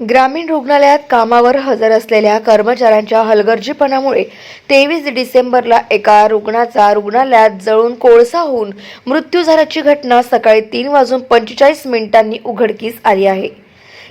ग्रामीण रुग्णालयात कामावर हजर असलेल्या कर्मचाऱ्यांच्या हलगर्जीपणामुळे तेवीस डिसेंबरला एका रुग्णाचा रुग्णालयात जळून कोळसा होऊन मृत्यू झाल्याची घटना सकाळी तीन वाजून पंचेचाळीस मिनिटांनी उघडकीस आली आहे.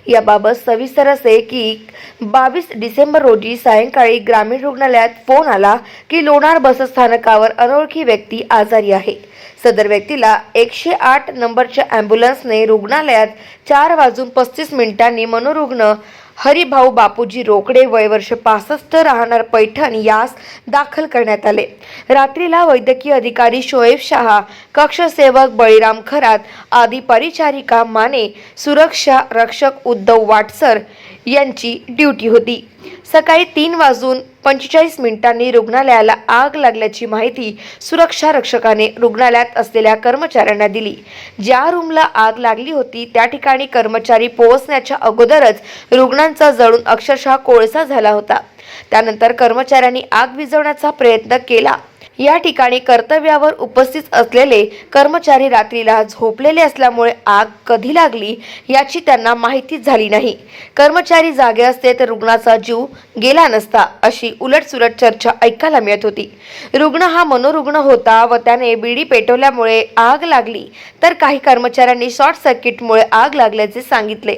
याबाबत सविस्तर असे की बावीस डिसेंबर रोजी सायंकाळी ग्रामीण रुग्णालयात फोन आला की लोणार बसस्थानकावर अनोळखी व्यक्ती आजारी आहे. सदर व्यक्तीला एकशे आठ नंबरच्या अँब्युलन्सने रुग्णालयात चार वाजून पस्तीस मिनिटांनी मनोरुग्ण हरिभाऊ बापूजी रोकडे वय वर्ष पासष्ट राहणार पैठण यास दाखल करण्यात आले. रात्रीला वैद्यकीय अधिकारी शोएब शहा कक्षसेवक बळीराम खरात आदी परिचारिका माने सुरक्षा रक्षक उद्धव वाटसर यांची ड्युटी होती. सकाळी तीन वाजून पंचेचाळीस मिनिटांनी रुग्णालयाला आग लागल्याची माहिती सुरक्षा रक्षकाने रुग्णालयात असलेल्या कर्मचाऱ्यांना दिली. ज्या रूमला आग लागली होती त्या ठिकाणी कर्मचारी पोहोचण्याच्या अगोदरच रुग्णांचा जळून अक्षरशः कोळसा झाला होता. त्यानंतर कर्मचाऱ्यांनी आग विझवण्याचा प्रयत्न केला. या ठिकाणी कर्तव्यावर उपस्थित असलेले कर्मचारी रात्रीला झोपलेले असल्यामुळे आग कधी लागली याची त्यांना माहितीच झाली नाही. कर्मचारी जागे असते तर रुग्णाचा जीव गेला नसता अशी उलटसुलट चर्चा ऐकायला मिळत होती. रुग्ण हा मनोरुग्ण होता व त्याने बिडी पेटवल्यामुळे आग लागली तर काही कर्मचाऱ्यांनी शॉर्ट सर्किटमुळे आग लागल्याचे सांगितले.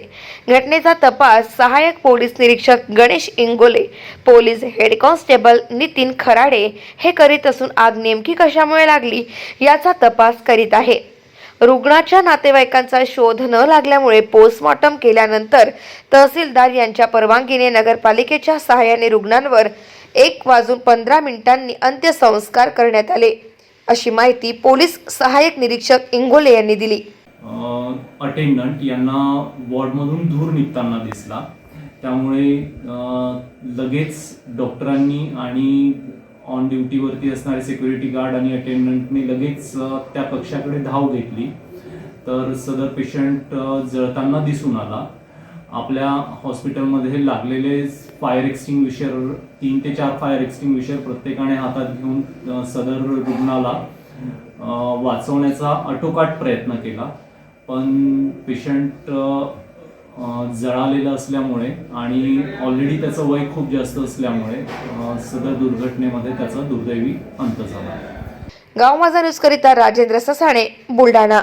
घटनेचा तपास सहाय्यक पोलीस निरीक्षक Ganesh Ingole police head constable Nitin Kharade हे करीत असून आग नेमकी कशामुळे लागली याचा तपास करीत आहे. रुग्णाच्या नातेवाईकांचा शोध न लागल्यामुळे पोस्टमॉर्टम केल्यानंतर तहसीलदार यांच्या परवानगीने नगरपालिकेच्या सहाय्याने रुग्णांवर एक वाजून पंधरा मिनिटांनी अंत्यसंस्कार करण्यात आले अशी माहिती पोलीस सहाय्यक निरीक्षक इंगोले यांनी दिली. अटेंडंट यांना वॉर्डमधून धूर निघताना दिसला. त्यामुळे लगेच डॉक्टरांनी आणि ऑन ड्युटीवरती असणारे सिक्युरिटी गार्ड आणि अटेंडंटने लगेच त्या कक्षाकडे धाव घेतली. तर सदर पेशंट जळताना दिसून आला. आपल्या हॉस्पिटलमध्ये लागलेले फायर एक्सटिंग्विशर तीन ते चार फायर एक्सटिंग्विशर प्रत्येकाने हातात घेऊन सदर रुग्णाला वाचवण्याचा आटोकाट प्रयत्न केला. पण पेशंट जळालेलं असल्यामुळे आणि ऑलरेडी त्याचं वय खूप जास्त असल्यामुळे सदर दुर्घटनेमध्ये त्याचा दुर्दैवी अंत झाला. गाव माझा न्यूज करिता राजेंद्र ससाणे बुलढाणा.